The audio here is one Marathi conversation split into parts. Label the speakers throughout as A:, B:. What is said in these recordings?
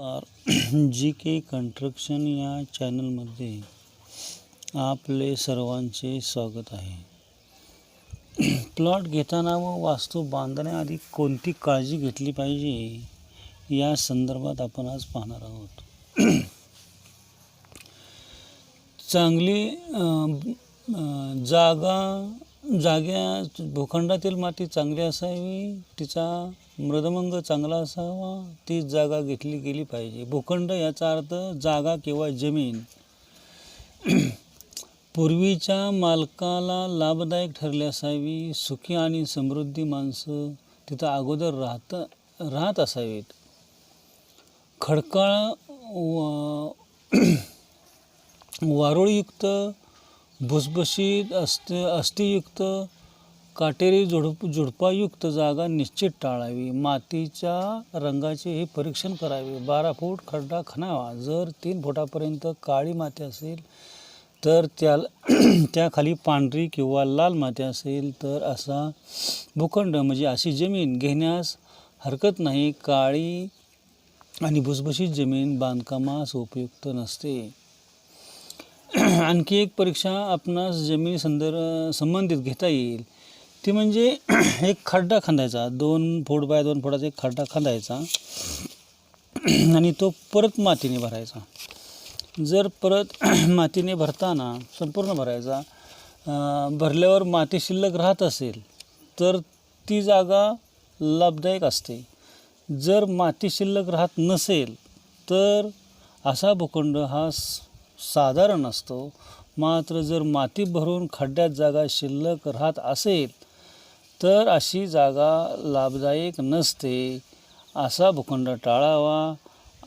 A: जी के कंट्रक्शन या चॅनलमध्ये आपले सर्वांचे स्वागत आहे. प्लॉट घेताना व वास्तू बांधण्याआधी कोणती काळजी घेतली पाहिजे या संदर्भात आपण आज पाहणार आहोत. चांगली जागा जाग्या भूखंडातील माती चांगली असावी तिचा मृदमंग चांगला असावा तीच जागा घेतली गेली पाहिजे. भूखंड याचा अर्थ जागा किंवा जमीन. पूर्वीच्या मालकाला लाभदायक ठरली असावी. सुखी आणि समृद्धी माणसं तिथं अगोदर राहत राहत असावीत. खडकाळ व वारुळयुक्त भुसभुशीत अस्ति अस्थियुक्त काटेरी झुडप झुडपायुक्त जागा निश्चित टाळावी. मातीच्या रंगाचे हे परीक्षण करावे. बारा फूट खड्डा खणावा. जर तीन फुटापर्यंत काळी माती असेल तर त्या त्याखाली पांढरी किंवा लाल माती असेल तर असा भूखंड म्हणजे अशी जमीन घेण्यास हरकत नाही. काळी आणि भुसभुशीत जमीन बांधकामास उपयुक्त नसते. आणखी एक परीक्षा आपणास जमिनी संदर्भ संबंधित घेता येईल. ती म्हणजे एक खड्डा खांदायचा. दोन फूट बाय दोन फुटाचा एक खड्डा खांदायचा. आणि तो परत मातीने भरायचा. जर परत मातीने भरताना संपूर्ण भरायचा भरल्यावर माती शिल्लक राहत असेल तर ती जागा लाभदायक असते. जर माती शिल्लक राहत नसेल तर असा भूखंड हा साधारण असतो. मात्र जर माती भरून खड्ड्यात जागा शिल्लक राहत असेल तर अशी जागा लाभदायक नसते असा भूखंड टाळावा.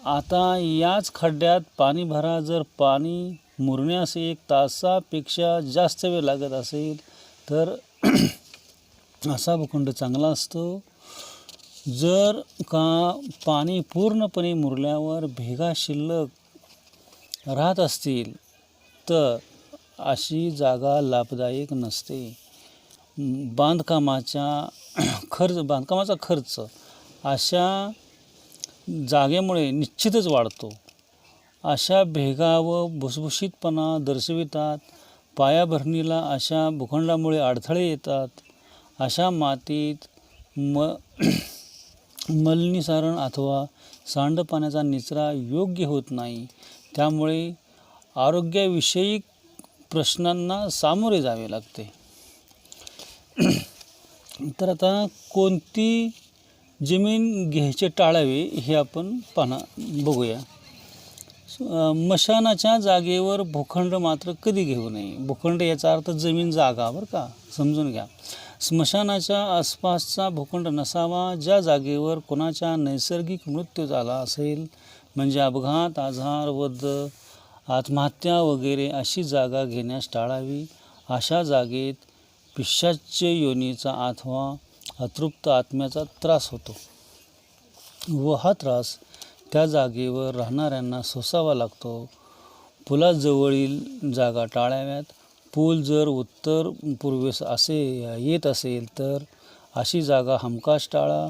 A: आता याच खड्ड्यात पाणी भरा. जर पाणी मुरण्यास एक तासापेक्षा जास्त वेळ लागत असेल तर असा भूखंड चांगला असतो. जर का पाणी पूर्णपणे मुरल्यावर भेगा शिल्लक राहत असतील तर अशी जागा लाभदायक नसते. बांधकामाच्या खर्च बांधकामाचा खर्च अशा जागेमुळे निश्चितच वाढतो. अशा भेगा व भुसभुशीतपणा दर्शवितात पायाभरणीला अशा भूखंडामुळे अडथळे येतात अशा मातीत म मलनिसारण अथवा सांडपाण्याचा निचरा योग्य होत नाही. त्यामुळे आरोग्याविषयी प्रश्नांना सामोरे जावे लागते. तर आता कोणती जमीन घ्यायचे टाळावे हे आपण पाहना बघूया. मशानाच्या जागेवर भूखंड मात्र कधी घेऊ नये. भूखंड याचा अर्थ जमीन जागा बरं का? समजून घ्या. स्मशानाच्या आसपासचा भूखंड नसावा ज्या जागेवर कोणाच्या नैसर्गिक मृत्यू झाला असेल म्हणजे अपघात आजार वध आत्महत्या वगैरे अशी जागा घेण्यास टाळावी. अशा जागेत पिशाच्य योनीचा अथवा अतृप्त आत्म्याचा त्रास होतो व हा त्रास त्या जागेवर राहणाऱ्यांना सोसावा लागतो. पुलाजवळील जागा टाळाव्यात. पूल जर उत्तर पूर्वेस असे येत असेल तर अशी जागा हमखास टाळा.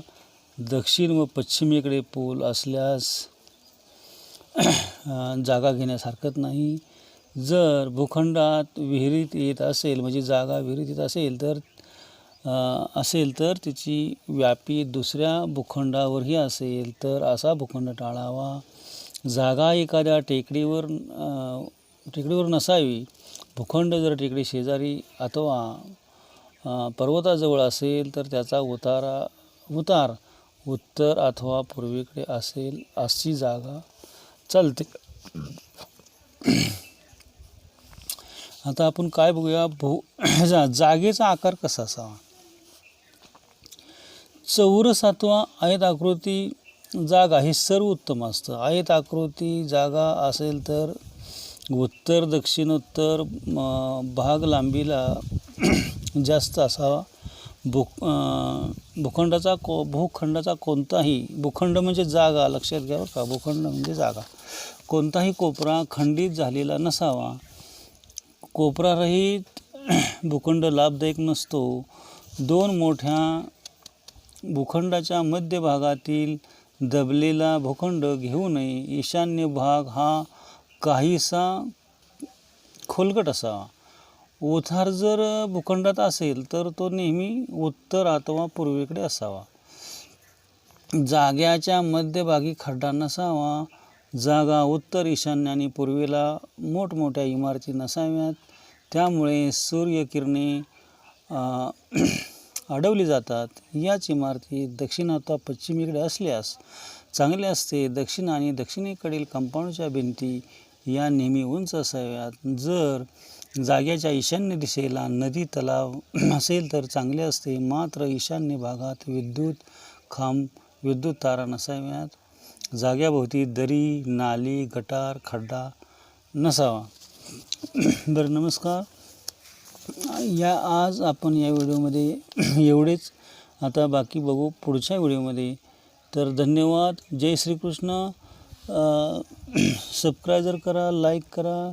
A: दक्षिण व पश्चिमेकडे पूल असल्यास जागा घेण्यास हरकत नाही. जर भूखंडात विहिरीत येत असेल म्हणजे जागा विहिरीत येत असेल तर असेल तर तिची व्यापी दुसऱ्या भूखंडावरही असेल तर असा भूखंड टाळावा. जागा एखाद्या टेकडीवर टेकडीवर नसावी. भूखंड जर टेकडी शेजारी अथवा पर्वताजवळ असेल तर त्याचा उतारा उतार उत्तर अथवा पूर्वेकडे असेल अशी जागा. चालते आता आपण काय बघूया भू जागेचा आकार कसा असावा? चौरस अथवा आयत आकृती जागा हे सर्व उत्तम असतं. आयत आकृती जागा असेल तर उत्तर दक्षिणोत्तर भाग लांबीला जास्त असावा. भू भूखंडाचा को भूखंडाचा कोणताही भूखंड म्हणजे जागा लक्षात घ्या बरं का? भूखंड म्हणजे जागा. कोणताही कोपरा खंडित झालेला नसावा. कोपरारहित भूखंड लाभदायक नसतो. दोन मोठ्या भूखंडाच्या मध्यभागातील दबलेला भूखंड घेऊ नये. ईशान्य भाग हा काहीसा खोलगट असावा. ओथार जर भूखंडात असेल तर तो नेहमी उत्तर अथवा पूर्वेकडे असावा. जाग्याच्या मध्यभागी खड्डा नसावा. जागा उत्तर ईशान्य आणि पूर्वेला मोठमोठ्या इमारती नसाव्यात. त्यामुळे सूर्यकिरणे अडवली जातात. याच इमारती दक्षिण अथवा पश्चिमेकडे असल्यास चांगले असते. दक्षिण आणि दक्षिणेकडील कंपाऊंडच्या भिंती या नेहमी उंच असाव्यात. जर जाग्याच्या ईशान्य दिशेला नदी तलाव असेल तर चांगले असते. मात्र ईशान्य भागात विद्युत खांब विद्युत तारा नसाव्यात. जाग्याभोवती दरी नाली गटार खड्डा नसावा. बरं नमस्कार. या आज आपण या व्हिडिओमध्ये एवढेच. आता बाकी बघू पुढच्या व्हिडिओमध्ये. तर धन्यवाद. जय श्रीकृष्ण. सबस्क्रायबर करा लाईक करा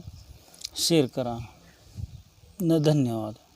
A: शेअर करा. न धन्यवाद.